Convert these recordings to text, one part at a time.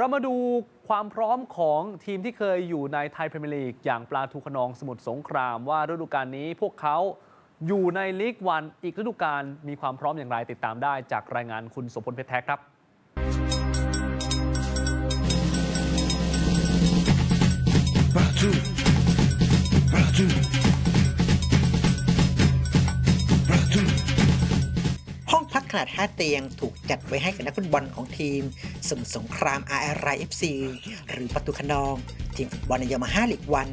เรามาดูความพร้อมของทีมที่เคยอยู่ในไทยพรีเมียร์ลีกอย่างปลาทูขนองสมุทรสงคราม ว่าฤดูกาลนี้พวกเขาอยู่ในลีกวันอีกฤดูกาลมีความพร้อมอย่างไรติดตามได้จากรายงานคุณสมพลเพชรแท้ครับปลาทู นาด 5 เตียงถูกจัดไว้ให้กับนักฟุตบอลของทีมสมุทรสงคราม RRI FC หรือประตูขนอง ทีมฟุตบอลในยามาฮ่าลีกวัน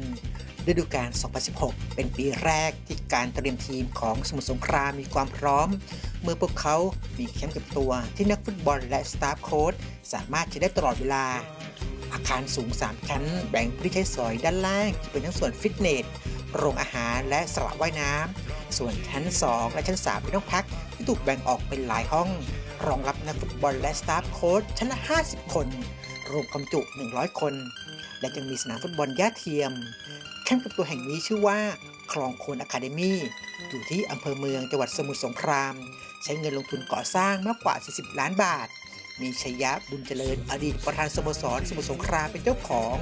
ฤดูกาล 2016 เป็นปีแรกที่การเตรียมทีมของสมุทรสงครามมีความพร้อม เมื่อพวกเขามีแคมป์เก็บตัวที่นักฟุตบอลและสตาฟโค้ชสามารถใช้ได้ตลอดเวลา อาคารสูง 3 ชั้น แบ่งพื้นที่ใช้สอยด้านล่างที่เป็นทั้งส่วนฟิตเนส โรงอาหารและสระว่ายน้ำ ส่วนชั้น 2 และชั้น 3 เป็นห้องพักที่ถูกแบ่งออกเป็นหลายห้อง รองรับนักฟุตบอลและสตาฟโค้ชชั้นละ 50 คน รวมความจุ 100 คน และยังมีสนามฟุตบอลหญ้าเทียม แคมป์กับตัวแห่งนี้ชื่อว่าคลองโคนอะคาเดมี่อยู่ที่อำเภอเมืองจังหวัดสมุทรสงคราม ใช้เงินลงทุนก่อสร้างมากกว่า 40 ล้านบาท มีชัยยะบุญเจริญอดีตประธานสโมสรสมุทรสงครามเป็นเจ้าของ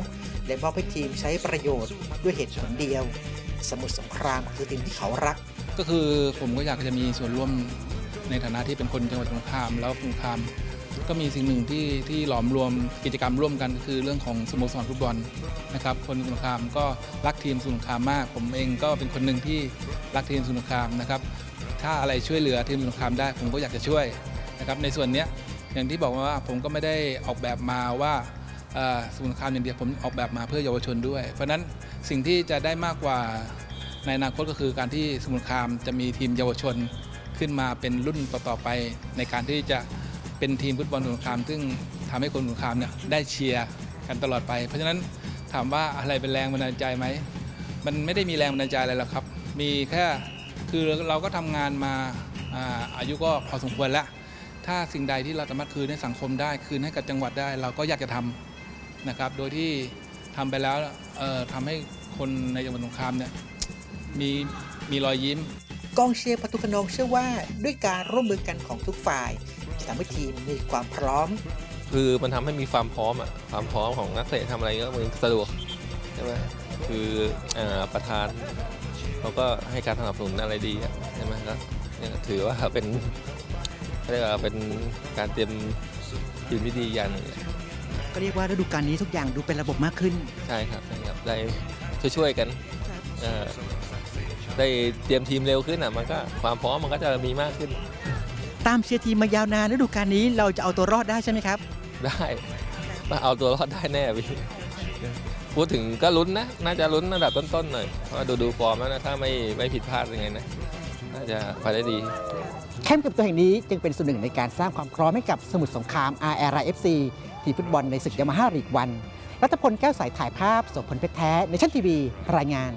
และมอบให้ทีมใช้ประโยชน์ด้วยเหตุผลเดียว สมุทรสงครามคือทีมที่เขารัก ก็คือผมก็อยากจะมีส่วนร่วมในฐานะที่เป็นคนจังหวัดสงขลาแล้วสงขลามก็มีสิ่งหนึ่งที่ที่หลอมรวมกิจกรรมร่วมกันก็คือเรื่องของสโมสรฟุตบอลนะครับคนสงขลามก็รักทีมสงขลามมาก ผมเองก็เป็นคนหนึ่งที่รักทีมสงขลามนะครับถ้าอะไรช่วยเหลือทีมสงขลามได้ผมก็อยากจะช่วยนะครับในส่วนนี้อย่างที่บอกว่าผมก็ไม่ได้ออกแบบมาว่า สมุทรสงครามอย่างเดียวผมออกแบบมาเพื่อเยาวชนด้วย เพราะนั้นสิ่งที่จะได้มากกว่าในอนาคตก็คือการที่สมุทรสงครามจะมีทีมเยาวชนขึ้นมาเป็นรุ่นต่อๆไป ในการที่จะเป็นทีมฟุตบอลสมุทรสงคราม ซึ่งทำให้คนสมุทรสงครามเนี่ยได้เชียร์กันตลอดไป เพราะฉะนั้นถามว่าอะไรเป็นแรงบันดาลใจไหมมันไม่ได้มีแรงบันดาลใจอะไรหรอกครับ มีแค่คือเราก็ทำงานมาอาอายุก็พอสมควรแล้ว ถ้าสิ่งใดที่เราสามารถคืนให้สังคมได้ คืนให้กับจังหวัดได้ เราก็อยากจะทำ นะครับ โดยที่ทำไปแล้วเอ่อทำให้คนในจังหวัดสงขลาเนี่ยมีมีรอยยิ้ม กองเชียร์ประตูขนองเชื่อว่าด้วยการร่วมมือกันของทุกฝ่ายจะทำให้ทีมมีความพร้อม คือมันทำให้มีความพร้อมอะความพร้อมของนักเตะทำอะไรก็มันสะดวกใช่ไหมคือเอ่อประธานเขาก็ให้การสนับสนุนอะไรดีอะใช่ไหมแล้วเนี่ยถือว่าเป็นเขาเรียกว่าเป็นการเตรียมทีมที่ดีอย่างหนึง ก็เรียกว่าฤดูกาลนี้ทุกอย่างดูเป็นระบบมากขึ้น ใช่ครับใช่ครับได้ช่วยๆกันเอ่อได้เตรียมทีมเร็วขึ้นอะมันก็ความพร้อมมันก็จะมีมากขึ้น ตามเชียร์ทีมมายาวนานฤดูกาลนี้เราจะเอาตัวรอดได้ใช่ไหมครับ ได้ว่าเอาตัวรอดได้แน่พี่พูดถึงก็ลุ้นนะ น่าจะลุ้นระดับต้นๆหน่อยเพราะว่าดูดูฟอร์มแล้วนะถ้าไม่ไม่ผิดพลาดยังไงนะ น่าจะไปได้ดี แคมป์เกับตัวแห่งนี้จึงเป็นส่วนหนึ่งในการสร้างความพร้อมให้กับสมุทรสงคราม RRFC ทีมฟุตบอลในศึกยามาฮ่าลีกวัน รัฐพลแก้วสายถ่ายภาพสมพลเพชรแท้ในชั้นทีวีรายงาน